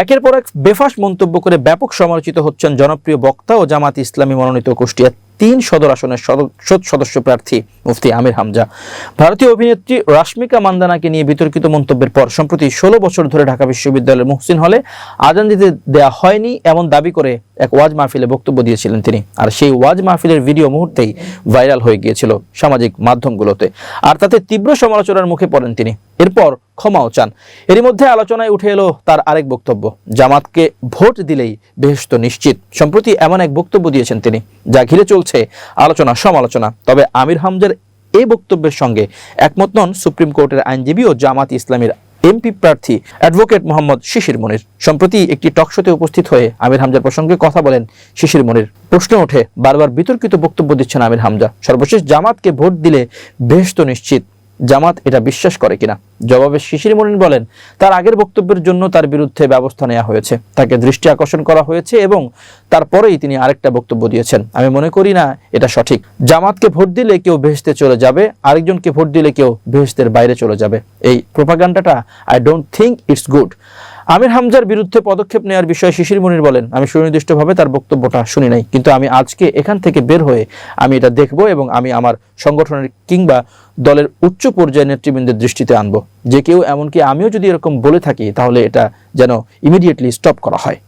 একের পর এক বেফাস মন্তব্য করে ব্যাপক সমালোচিত হচ্ছেন জনপ্রিয় বক্তা ও জামাত ইসলামী মনোনীত কুষ্টিয়া তিন সদর আসনের সদস্য প্রার্থী মুফতি আমির হামজা। ভারতীয় অভিনেত্রী রাশ্মিকা মান্দানাকে নিয়ে বিতর্কিত মন্তব্যের পর, সম্প্রতি ষোলো বছর ধরে ঢাকা বিশ্ববিদ্যালয়ের মুহসিন হলে আজান দিতে দেয়া হয়নি এমন দাবি করে এক ওয়াজ মাহফিলে বক্তব্য দিয়েছিলেন তিনি। আর সেই ওয়াজ মাহফিলের ভিডিও মুহূর্তেই ভাইরাল হয়ে গিয়েছিল সামাজিক মাধ্যমগুলোতে। আর তাতে তীব্র সমালোচনার মুখে পড়েন তিনি। এরপর ক্ষমাও চান। এরই মধ্যে আলোচনায় উঠে এলো তার আরেক বক্তব্য। জামাতকে ভোট দিলেই বেহেশত নিশ্চিত। সম্প্রতি এমন এক বক্তব্য দিয়েছেন তিনি। যা ঘিরে চলছে আলোচনা, সমালোচনা। তবে আমির হামজার এই বক্তব্যের সঙ্গে একমত নন সুপ্রিম কোর্টের আইনজীবী ও জামাত ইসলামের এমপি প্রার্থী অ্যাডভোকেট মোহাম্মদ শিশির মনির। সম্প্রতি একটি টকশোতে উপস্থিত হয়ে আমির হামজার প্রসঙ্গে কথা বলেন শিশির মনির। প্রশ্ন ওঠে, বারবার বিতর্কিত বক্তব্য দিচ্ছেন আমির হামজা। সর্বশেষ জামাতকে ভোট দিলে বেশ তো নিশ্চিত। জামাত এটা বিশ্বাস করে কিনা? জবাবে শিশির মনিন বলেন, তার আগের বক্তব্যের জন্য তার বিরুদ্ধে ব্যবস্থা নেওয়া হয়েছে। তাকে দৃষ্টি আকর্ষণ করা হয়েছে এবং তারপরেই তিনি আরেকটা বক্তব্য দিয়েছেন। আমি মনে করি না এটা সঠিক। জামাতকে ভোট দিলে কেউ ভেসতে চলে যাবে, আরেকজনকে ভোট দিলে কেউ ভেসতের বাইরে চলে যাবে। এই প্রোপাগান্ডাটা I don't think it's good Amir হামজার বিরুদ্ধে পদক্ষেপ নেওয়ার বিষয়ে শিশির মনির বলেন, আমি সুনির্দিষ্টভাবে তার বক্তব্যটা শুনি নাই, কিন্তু আমি আজকে এখান থেকে বের হয়ে আমি এটা দেখব এবং আমি আমার সংগঠনের কিংবা দলের উচ্চ পর্যায়ে নেতৃবৃন্দের দৃষ্টিতে আনব। যে কেউ এমনকি আমিও যদি এরকম বলে থাকি, তাহলে এটা যেন ইমিডিয়েটলি স্টপ করা হয়।